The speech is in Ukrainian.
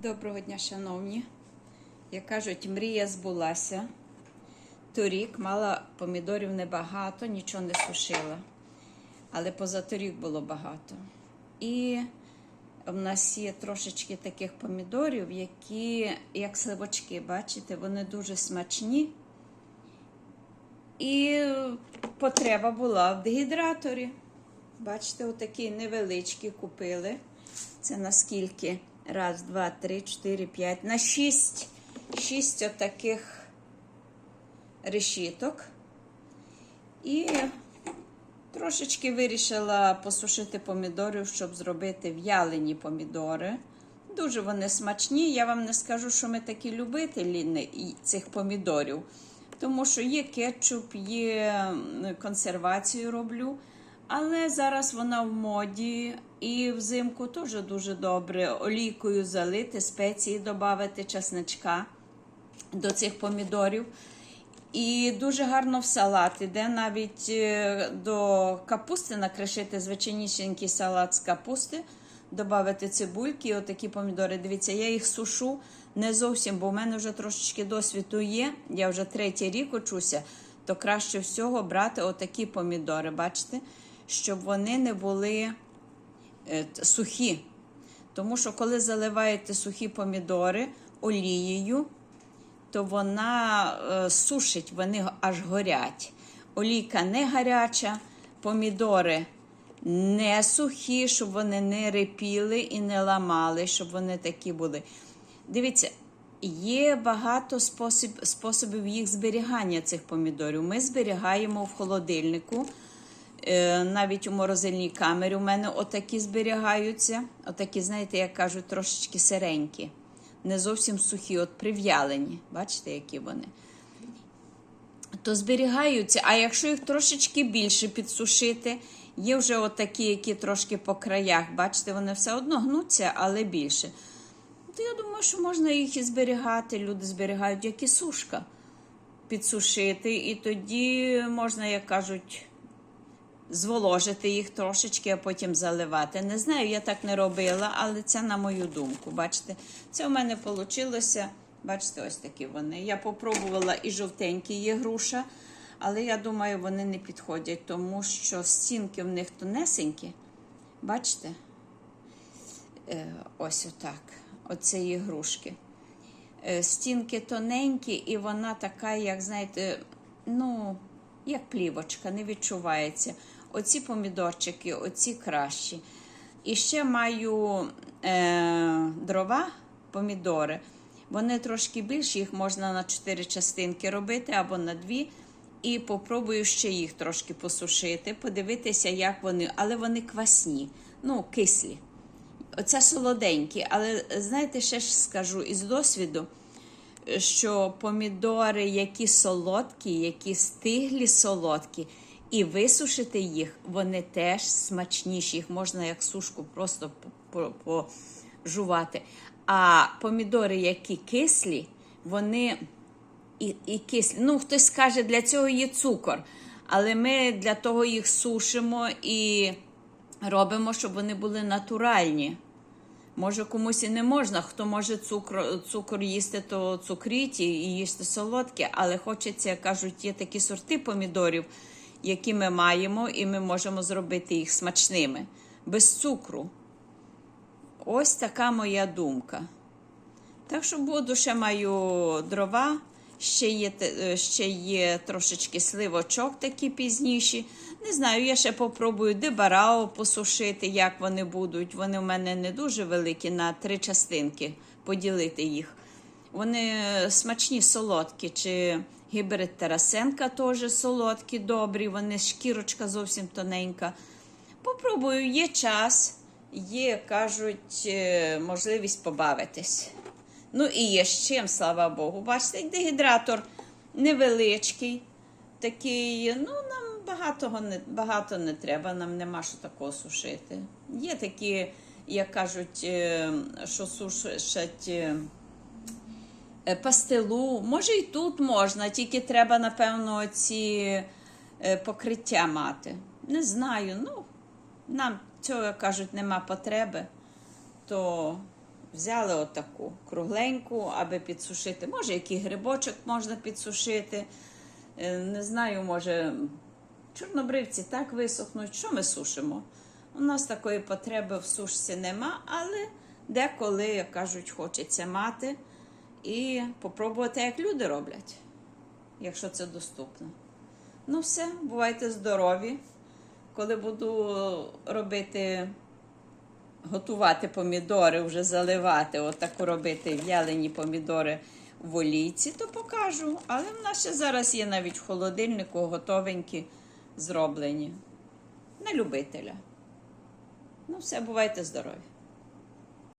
Доброго дня, шановні. Як кажуть, мрія збулася. Торік мала помідорів небагато, нічого не сушила. Але позаторік було багато. І в нас є трошечки таких помідорів, які, як сливочки, бачите, вони дуже смачні. І потреба була в дегідраторі. Бачите, отакі невеличкі купили. Це наскільки? Раз, два, три, чотири, п'ять. На шість. Шість отаких решіток. І трошечки вирішила посушити помідорів, щоб зробити в'ялені помідори. Дуже вони смачні. Я вам не скажу, що ми такі любителі цих помідорів. Тому що є кетчуп, є консервацію роблю. Але зараз вона в моді і взимку теж дуже добре. Олійкою залити, спеції додати, чесничка до цих помідорів. І дуже гарно в салат іде навіть до капусти накришити звичайнішенький салат з капусти, додати цибульки, отакі помідори. Дивіться, я їх сушу не зовсім, бо в мене вже трошечки досвіду є. Я вже третій рік учуся, то краще всього брати отакі помідори. Бачите? Щоб вони не були е, сухі. Тому що, коли заливаєте сухі помідори олією, то вона е, сушить, вони аж горять. Олійка не гаряча, помідори не сухі, щоб вони не репіли і не ламали, щоб вони такі були. Дивіться, є багато спосіб, способів їх зберігання цих помідорів. Ми зберігаємо в холодильнику. Навіть у морозильній камері у мене отакі зберігаються. Отакі, знаєте, як кажуть, трошечки сиренькі. Не зовсім сухі, от прив'ялені. Бачите, які вони? То зберігаються, а якщо їх трошечки більше підсушити, є вже отакі, які трошки по краях. Бачите, вони все одно гнуться, але більше. То я думаю, що можна їх і зберігати. Люди зберігають, як і сушка підсушити. І тоді можна, як кажуть, зволожити їх трошечки, а потім заливати. Не знаю, я так не робила, але це на мою думку. Бачите, це у мене вийшло. Бачите, ось такі вони. Я попробувала і жовтенькі є груша, але я думаю, вони не підходять, тому що стінки в них тонесенькі. Бачите? Е, ось отак. Є грушки. Е, стінки тоненькі, і вона така, як, знаєте, ну, як плівочка, не відчувається. Оці помідорчики, оці кращі. І ще маю е, дрова, помідори. Вони трошки більші, їх можна на 4 частинки робити або на 2. І попробую ще їх трошки посушити, подивитися, як вони, але вони квасні, ну, кислі. Оце солоденькі, але знаєте, ще ж скажу із досвіду, що помідори, які солодкі, які стиглі солодкі, і висушити їх, вони теж смачніші. Їх можна як сушку просто пожувати. А помідори, які кислі, вони і, і кислі. Ну, хтось скаже, для цього є цукор. Але ми для того їх сушимо і робимо, щоб вони були натуральні. Може, комусь і не можна. Хто може цукор цукор їсти, то цукріть і їсти солодке, але хочеться, кажуть, є такі сорти помідорів, які ми маємо, і ми можемо зробити їх смачними, без цукру. Ось така моя думка. Так що буду ще маю дрова, ще є ще є трошечки сливочок такі пізніші. Не знаю, я ще попробую дебарао посушити, як вони будуть. Вони в мене не дуже великі, на три частинки поділити їх. Вони смачні, солодкі. Чи гібрид Тарасенка теж солодкі, добрі, вони шкірочка зовсім тоненька. Попробую, є час, є, кажуть, е, можливість побавитись. Ну і є з чим, слава Богу. Бачите, дегідратор невеличкий, такий, ну, нам багато не, багато не треба, нам нема що такого сушити. Є такі, як кажуть, е, що сушать е, пастилу. Може і тут можна, тільки треба, напевно, ці покриття мати. Не знаю, ну, нам цього, кажуть, нема потреби, то взяли отаку кругленьку, аби підсушити. Може, який грибочок можна підсушити. Е, Не знаю, може, чорнобривці так висохнуть. Що ми сушимо? У нас такої потреби в сушці нема, але деколи, як кажуть, хочеться мати і попробувати, як люди роблять, якщо це доступно. Ну, все, бувайте здорові. Коли буду робити, готувати помідори, вже заливати, отаку робити в'ялені помідори в олійці, то покажу. Але в нас ще зараз є навіть в холодильнику готовенькі зроблені. На любителя. Ну, все, бувайте здорові.